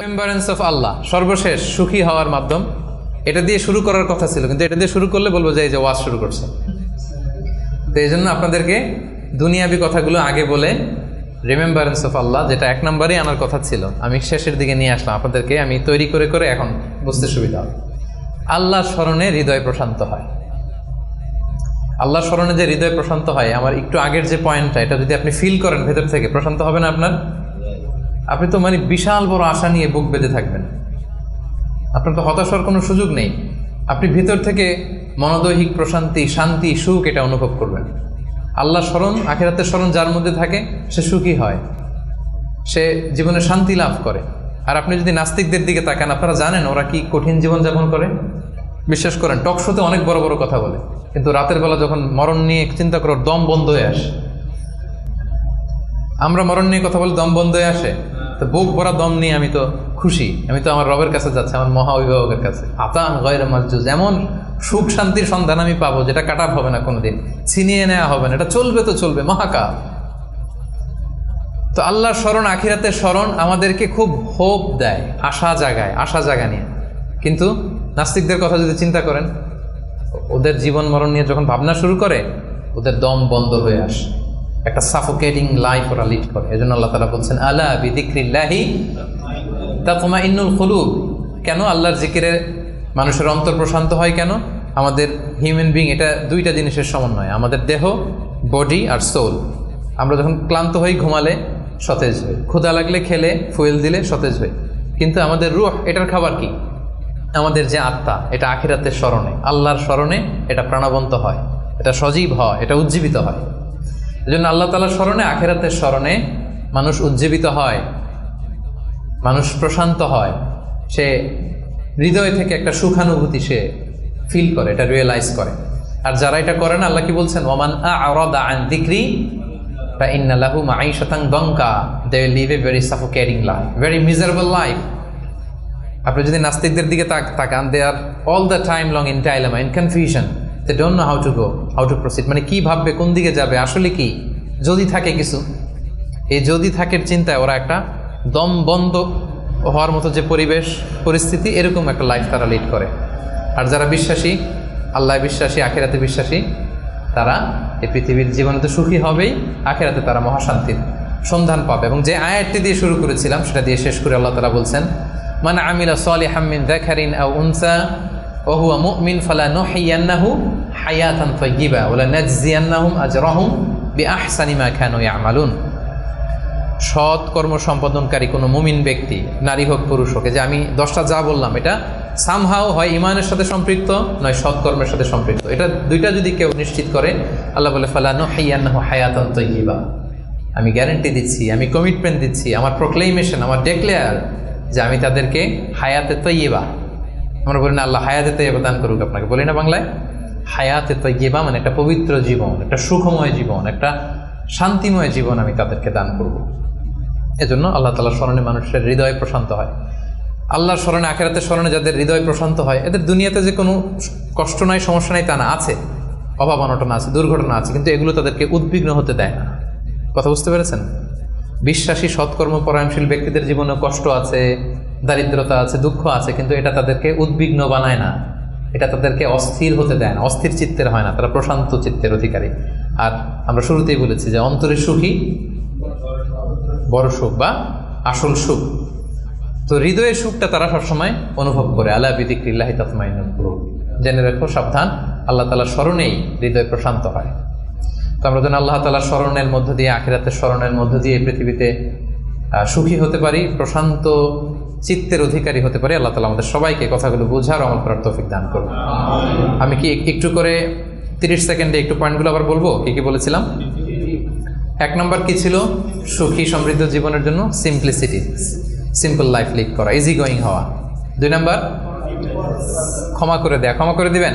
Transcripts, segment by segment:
Remembrance of আল্লাহ সর্বশেষ সুখী হওয়ার মাধ্যম। এটা দিয়ে শুরু করার কথা ছিল, কিন্তু এটা দিয়ে শুরু করলে বলব যে এই যে ওয়াজ শুরু করছে। তো এই জন্য আপনাদেরকে দুনিয়াবি কথাগুলো আগে বলে রিমেম্বারেন্স অফ আল্লাহ যেটা এক নম্বরেই আনার কথা ছিল। আমি শেষের দিকে নিয়ে আসলাম, আপনাদেরকে আমি তৈরি করে করে এখন বুঝতে সুবিধা হবে। আল্লাহ স্মরণে হৃদয় প্রশান্ত হয়। আল্লাহ স্মরণে যে হৃদয় প্রশান্ত হয়, আমার একটু আগের যে পয়েন্টটা এটা যদি আপনি ফিল করেন ভেতর থেকে, প্রশান্ত হবে না আপনার? আপনি তো মানে বিশাল বড় আশা নিয়ে বুক বেঁধে থাকবেন। আপনার তো হতাশার কোনো সুযোগ নেই। আপনি ভিতর থেকে মনোদৈহিক প্রশান্তি, শান্তি, সুখ এটা অনুভব করবেন। আল্লাহ স্মরণ, আখেরাতের স্মরণ যার মধ্যে থাকে, সে সুখী হয়। সে জীবনে শান্তি লাভ করে। আর আপনি যদি নাস্তিকদের দিকে তাকান, আপনারা জানেন ওরা কি কঠিন জীবন যাপন করে? বিশ্বাস করেন, টক শোতে অনেক বড় বড় কথা বলে। কিন্তু রাতের বেলা যখন মরণ নিয়ে চিন্তা করো দম বন্ধ হয়ে আসে। আমরা মরণ নিয়ে কথা বলে দম বন্ধ হয়ে আসে? তো বুক ভরা দম নিয়ে আমি তো খুশি। আমি তো আমার রবের কাছে যাচ্ছি, আমার মহা অভিভাবকের কাছে। আতান গয়ের মাজুজ এমন সুখ শান্তির সন্ধান আমি পাবো যেটা কাটার হবে না কোনোদিন, ছিনিয়ে নেওয়া হবে না, এটা চলবে তো চলবে, মহাকাল। তো আল্লাহর স্মরণ, আখিরাতের স্মরণ আমাদেরকে খুব হোপ দেয়, আশা জাগায়, আশা জাগা নিয়ে। কিন্তু নাস্তিকদের কথা যদি চিন্তা করেন, ওদের জীবন মরণ নিয়ে যখন ভাবনা শুরু করে, ওদের দম বন্ধ হয়ে আসে। একটা সাফোকেটিং লাইফ ওরা লিড করে। এই জন্য আল্লাহ তালা বলছেন, আলা বিদিক্রিল্লাহি তা তোমা ইন্নুল খুলুব কেন আল্লাহর জিকিরে মানুষের অন্তর প্রশান্ত হয় কেন? আমাদের হিউম্যান বিং এটা দুইটা জিনিসের সমন্বয়, আমাদের দেহ বডি আর সোল আমরা যখন ক্লান্ত হই, ঘুমালে সতেজ হই। ক্ষুধা লাগলে খেলে, ফুয়েল দিলে সতেজ হই। কিন্তু আমাদের রুহ, এটার খাবার কি? আমাদের যে আত্মা, এটা আখিরাতের স্মরণে, আল্লাহর স্মরণে এটা প্রাণবন্ত হয়। এটা সজীব হয়, এটা উজ্জীবিত হয়। এজন্য আল্লাহ তালার স্মরণে, আখেরাতের স্মরণে মানুষ উজ্জীবিত হয়, মানুষ প্রশান্ত হয়। সে হৃদয় থেকে একটা সুখানুভূতি সে ফিল করে, এটা রিয়েলাইজ করে। আর যারা এটা করে না, আল্লাহ কি বলছেন? ওমান আরদা they live a very life very miserable life আপনি যদি নাস্তিকদের দিকে তাক- তাকান they are all the time long in dilemma in confusion they don't know how to go how to proceed মানে কি ভাববে, কোন দিকে যাবে, আসলে কি? যদি থাকে কিছু, এই যদি থাকের চিন্তায় ওরা একটা দম বন্ধ হওয়ার মতো যে পরিবেশ, পরিস্থিতি, এরকম একটা লাইফ তারা লিড করে। আর যারা বিশ্বাসী, আল্লাহ বিশ্বাসী, আখেরাতে বিশ্বাসী, তারা এই পৃথিবীর জীবনে তো সুখী হবেই, আখেরাতে তারা মহাশান্তির সন্ধান পাবে। এবং যে আয়াতটি দিয়ে শুরু করেছিলাম, সেটা দিয়ে শেষ করে আল্লাহ তালা বলছেন মানে আমিলা সালিহাম মিন যাকারিন আও উনসা ওয়া হুয়া মুমিন ফালা নুহইয়ান্নাহু হায়াতান তাইয়্যিবা ওয়া লানাজজিয়ান্নাহুম আজরাহুম বিআহসানি মা কানু ইয়ামালুন। সৎ কর্ম সম্পাদনকারী কোনো মুমিন ব্যক্তি, নারী হোক, পুরুষ হোক যে আমি দশটা যা বললাম, এটা সামহাও হয় ইমানের সাথে সম্পৃক্ত, নয় সৎকর্মের সাথে সম্পৃক্ত। এটা দুইটা যদি কেউ নিশ্চিত করে, আল্লাহ বলে ফালানো হাইয়ান্নাহ হায়াতন তৈবা আমি গ্যারেন্টি দিচ্ছি, আমি কমিটমেন্ট দিচ্ছি, আমার প্রোক্লেমেশন আমার ডেক্লেয়ার যে আমি তাদেরকে হায়াতে তৈবা আমরা বলি না, আল্লাহ হায়াতে তৈবা দান করুক আপনাকে। বলি না বাংলায়? হায়াতে তৈবা মানে একটা পবিত্র জীবন, একটা সুখময় জীবন, একটা শান্তিময় জীবন আমি তাদেরকে দান করব। এজন্য আল্লাহ তালার স্মরণে মানুষের হৃদয় প্রশান্ত হয়। আল্লাহর স্মরণে, আখেরাতের স্মরণে যাদের হৃদয় প্রশান্ত হয়, এদের দুনিয়াতে যে কোনো কষ্ট নাই, সমস্যা নাই তা না, আছে। অভাব অনটনা আছে, দুর্ঘটনা আছে, কিন্তু এগুলো তাদেরকে উদ্বিগ্ন হতে দেয় না। কথা বুঝতে পেরেছেন? বিশ্বাসী সৎকর্ম পরায়ণশীল ব্যক্তিদের জীবনে কষ্ট আছে দারিদ্রতা আছে, দুঃখ আছে, কিন্তু এটা তাদেরকে উদ্বিগ্ন বানায় না। এটা তাদেরকে অস্থির হতে দেয় না, অস্থির চিত্তের হয় না, তারা প্রশান্ত চিত্তের অধিকারী। আর আমরা শুরুতেই বলেছি যে অন্তরে সুখী, বড় সুখ বা আসল সুখ। তো হৃদয়ের সুখটা তারা সবসময় অনুভব করে। আল্লাহ বিদিক্রিল্লাহি তাতমাইনুল কুলুব। জেনে রেখো, সাবধান, আল্লাহ তালার স্মরণেই হৃদয় প্রশান্ত হয়। তো আমরা যেন আল্লাহ তালার স্মরণের মধ্য দিয়ে, আখিরাতের স্মরণের মধ্য দিয়ে পৃথিবীতে সুখী হতে পারি, প্রশান্ত চিত্তের অধিকারী হতে পারি, আল্লাহ তালা আমাদের সবাইকে কথাগুলো বোঝার আমল করার তৌফিক দান করব আমি কি একটু করে তিরিশ সেকেন্ডে একটু পয়েন্টগুলো আবার বলব? কি কি বলেছিলাম? এক নম্বর কি ছিল? সুখী সমৃদ্ধ জীবনের জন্য সিম্পলিসিটি সিম্পল লাইফ লিড করা ইজি গোয়িং হওয়া। দুই নম্বর, ক্ষমা করে দেয়া। ক্ষমা করে দিবেন?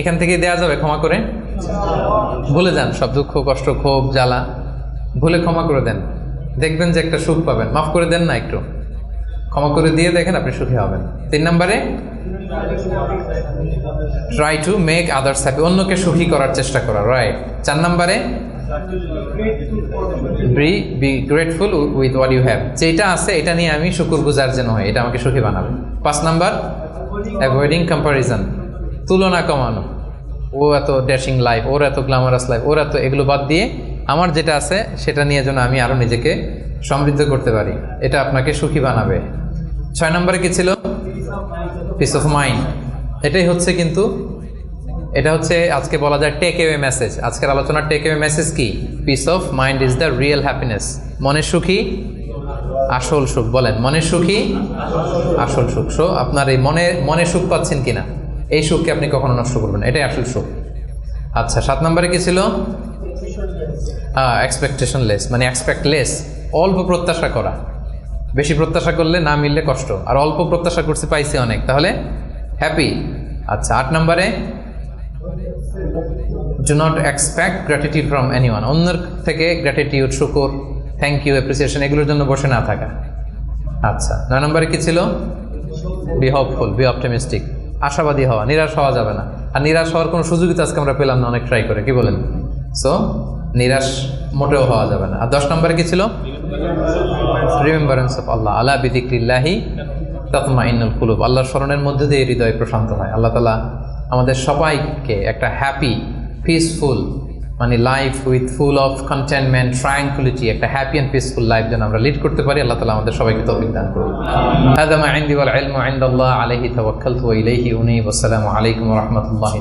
এখান থেকে দেয়া যাবে, ক্ষমা করে? ভুলে যান, সব দুঃখ, কষ্ট, ক্ষোভ, জ্বালা। ভুলে ক্ষমা করে দেন। দেখবেন যে একটা সুখ পাবেন। মাফ করে দেন না একটু। ক্ষমা করে দিয়ে দেখেন আপনি সুখী হবেন। তিন নম্বরে try to make others happy অন্যকে সুখী করার চেষ্টা করা রাইট চার নম্বরে be be grateful with what you have যেটা আছে, এটা নিয়ে আমি শুকুর গুজার যেন হয়, এটা আমাকে সুখী বানাবে। পাঁচ নাম্বার অ্যাভয়েডিং কম্পারিজন তুলনা কমানো। ও এত ড্যাশিং লাইফ ওর এত গ্ল্যামারাস লাইফ ওর এত এগুলো বাদ দিয়ে আমার যেটা আছে, সেটা নিয়ে যেন আমি আরও নিজেকে সমৃদ্ধ করতে পারি। এটা আপনাকে সুখী বানাবে। ছয় নম্বরে কি ছিল? পিস অফ মাইন্ড এটাই হচ্ছে কিন্তু, এটা হচ্ছে আজকে বলা যায় টেক এওয়ে মেসেজ আজকের আলোচনার টেক এওয়ে মেসেজ কি? Peace of mind is the real happiness মনের সুখী, আসল সুখ। বলেন, মনের সুখী, আসল সুখ। সো আপনার এই মনে মনে সুখ পাচ্ছেন কিনা? এই সুখকে আপনি কখনো নষ্ট করবেন এটাই আসল সুখ। আচ্ছা সাত নম্বরে কি ছিল? এক্সপেকটেশন লেস মানে এক্সপেক্ট লেস অল্প প্রত্যাশা করা। বেশি প্রত্যাশা করলে না মিললে কষ্ট। আর অল্প প্রত্যাশা করছি, পাইছি অনেক। তাহলে হ্যাপি আচ্ছা আট নম্বরে do not expect gratitude from anyone অন্যের থেকে গ্র্যাটিটিউড শুকুর থ্যাংক ইউ অ্যাপ্রিসিয়েশন এগুলোর জন্য বসে না থাকা। আচ্ছা নয় নম্বরে কি ছিল? বি হোপফুল বি অপটিমিস্টিক আশাবাদী হওয়া, নিরাশ হওয়া যাবে না। আর নিরাশ হওয়ার কোনো সুযোগই আজকে আমরা পেলাম না, অনেক ট্রাই করে। কি বলেন? সো নিরাশ মোটেও হওয়া যাবে না। আর দশ নম্বরে কি ছিল? রিমেম্বারেন্স অফ আল্লাহ আল্লাহ বিদিক্লাহি ততমা ইন্নুল কুলুব। আল্লাহর স্মরণের মধ্যে দিয়ে হৃদয় প্রশান্ত হয়। আল্লাহ তালা আমাদের সবাইকে একটা হ্যাপি পিসফুল মানে life with full of contentment tranquility একটা হ্যাপি অ্যান্ড পিসফুল লাইফ যেন আমরা লিড করতে পারি। আল্লাহ তালা আমাদের সবাইকে তৌফিক দান করি আদামা আইন্দি ওয়াল ইলাইহি আসসালামু আলাইকুম রহমতুল্লাহ